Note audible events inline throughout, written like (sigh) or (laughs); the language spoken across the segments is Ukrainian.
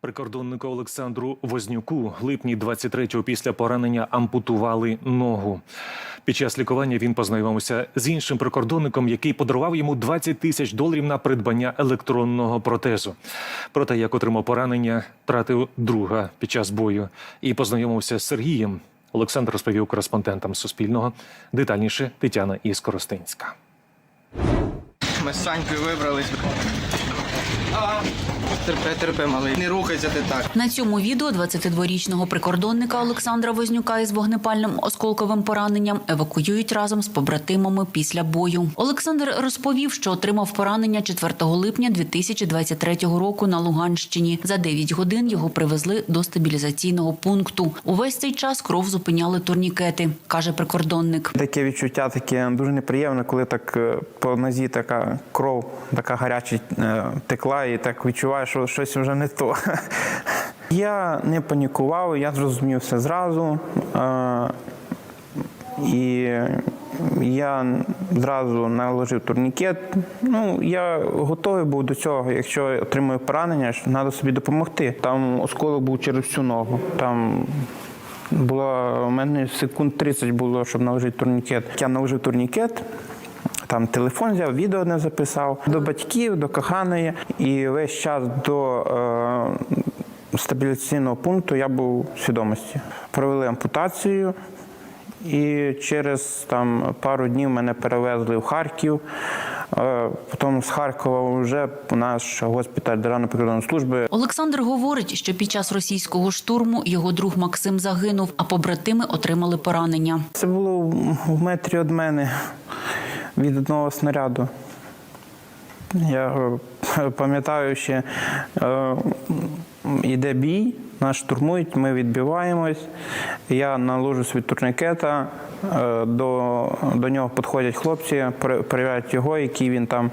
Прикордоннику Олександру Вознюку липні 23-го після поранення ампутували ногу. Під час лікування він познайомився з іншим прикордонником, який подарував йому 20 тисяч доларів на придбання електронного протезу. Проте, як отримав поранення, тратив друга під час бою і познайомився з Сергієм. Олександр розповів кореспондентам Суспільного. Детальніше Тетяна Іскоростинська. Ми з Санькою вибрались. А, терпе, терпе, малий. Не рухайся ти так. На цьому відео 22-річного прикордонника Олександра Вознюка із вогнепальним осколковим пораненням евакуюють разом з побратимами після бою. Олександр розповів, що отримав поранення 4 липня 2023 року на Луганщині. За 9 годин його привезли до стабілізаційного пункту. Увесь цей час кров зупиняли турнікети, каже прикордонник. Таке відчуття таке дуже неприємне, коли так е, по нозі така кров, така гаряча е, текла, і так відчуваєш, що щось вже не то. (laughs) Я не панікував, я зрозумів все зразу. І я зразу наложив турнікет. Ну, я готовий був до цього. Якщо отримую поранення, що треба собі допомогти. Там осколок був через всю ногу. Там було у мене секунд 30 було, щоб наложити турнікет. Я наложив турнікет. Там телефон взяв, відео не записав до батьків, до коханої. І весь час до е, стабілізаційного пункту я був в свідомості. Провели ампутацію, і через там пару днів мене перевезли в Харків. Е, Потім з Харкова вже у наш госпіталь Державної прикордонної служби Олександр говорить, що під час російського штурму його друг Максим загинув, а побратими отримали поранення. Це було в метрі від мене від одного снаряду. Я е, пам'ятаю, ще е, йде бій, нас штурмують, ми відбиваємось. Я наложу свій турнікета, е, до, до нього підходять хлопці, пере- перевіряють його, який він там.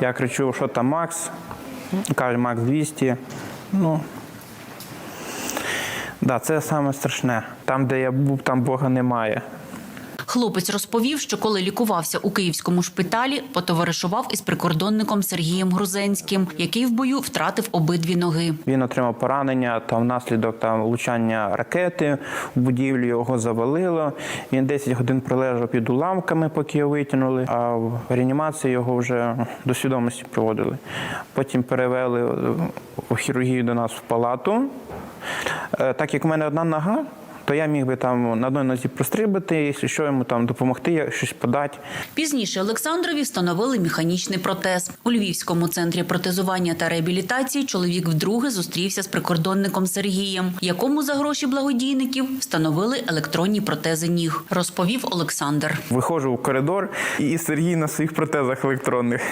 Я кричу, що там Макс. Каже, Макс 200. Ну, да, це саме. Там, де я був, там Бога немає. Хлопець розповів, що коли лікувався у київському шпиталі, потоваришував із прикордонником Сергієм Грузенським, який в бою втратив обидві ноги. Він отримав поранення та внаслідок там влучання ракети в будівлю його завалило. Він 10 годин пролежав під уламками, поки його витягнули. А в реанімації його вже до свідомості приводили. Потім перевели у хірургію до нас в палату. Е, Так як в мене одна нога. То я міг би там на одній нозі прострибати, якщо що йому там допомогти, щось подати. Пізніше Олександрові встановили механічний протез. У Львівському центрі протезування та реабілітації чоловік вдруге зустрівся з прикордонником Сергієм, якому за гроші благодійників встановили електронні протези ніг, розповів Олександр. Виходжу в коридор, і Сергій на своїх протезах електронних.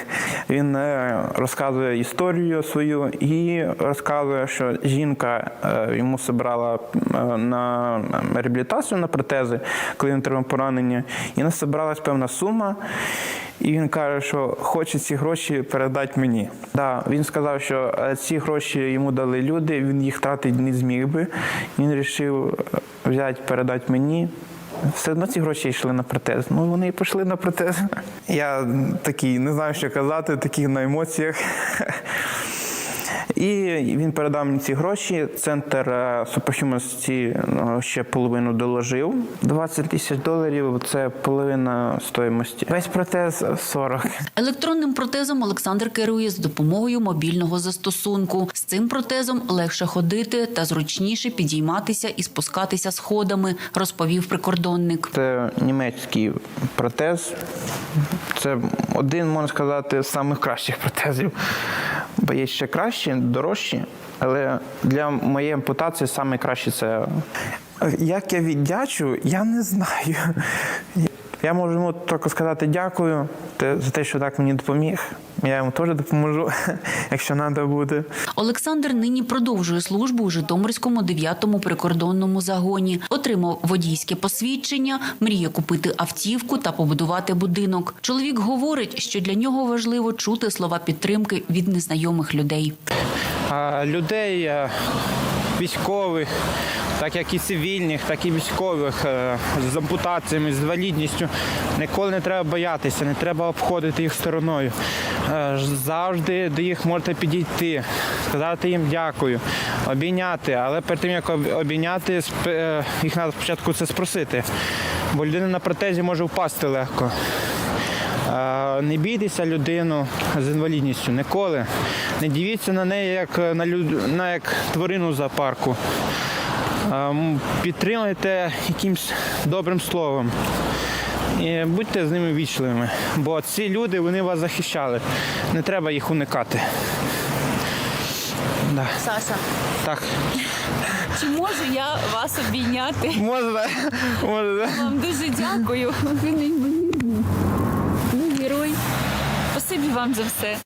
Він е, розказує історію свою і розказує, що жінка е, йому зібрала е, на реабілітацію на протези, коли він отримав поранення. І нас зібралась певна сума. І він каже, що хоче ці гроші передати мені. Да, він сказав, що е, ці гроші йому дали люди, він їх тратити не зміг би. Він вирішив взяти, передати мені. Все одно ці гроші йшли на протез. Ну вони і пішли на протез. Я такий не знаю, що казати, такий на емоціях. І він передав мені ці гроші. Центр е, ну, ще половину доложив. 20 тисяч доларів це половина стоїмості. Весь протез 40. Електронним протезом Олександр керує з допомогою мобільного застосунку. З цим протезом легше ходити та зручніше підійматися і спускатися сходами, розповів прикордонник. Це німецький протез. Це один, можна сказати, з самих кращих протезів. Бо є ще кращі, дорожчі, але для моєї ампутації найкраще це. Як я віддячу, я не знаю. Я можу йому тільки сказати дякую за те, що так мені допоміг. Я йому теж допоможу, (laughs) якщо треба буде. Олександр нині продовжує службу у Житомирському 9-му прикордонному загоні. Отримав водійське посвідчення, мріє купити автівку та побудувати будинок. Чоловік говорить, що для нього важливо чути слова підтримки від незнайомих людей. А людей військових, так як і цивільних, так і військових е, з ампутаціями, з інвалідністю. Ніколи не треба боятися, не треба обходити їх стороною. Е, Завжди до їх можете підійти, сказати їм дякую, обійняти. Але перед тим як обійняти, е, їх треба спочатку це спросити. Бо людина на протезі може впасти легко. Не бійтеся людину з інвалідністю ніколи. Не дивіться на неї як на люд... на як тварину в зоопарку. Е, м, Підтримуйте якимсь добрим словом. І будьте з ними вічливими, бо ці люди вони вас захищали. Не треба їх уникати. Да. Саша, Так, чи можу я вас обійняти? можна, можна. Вам дуже дякую. Ви неймовірний. Ви герой. Спасибі вам за все.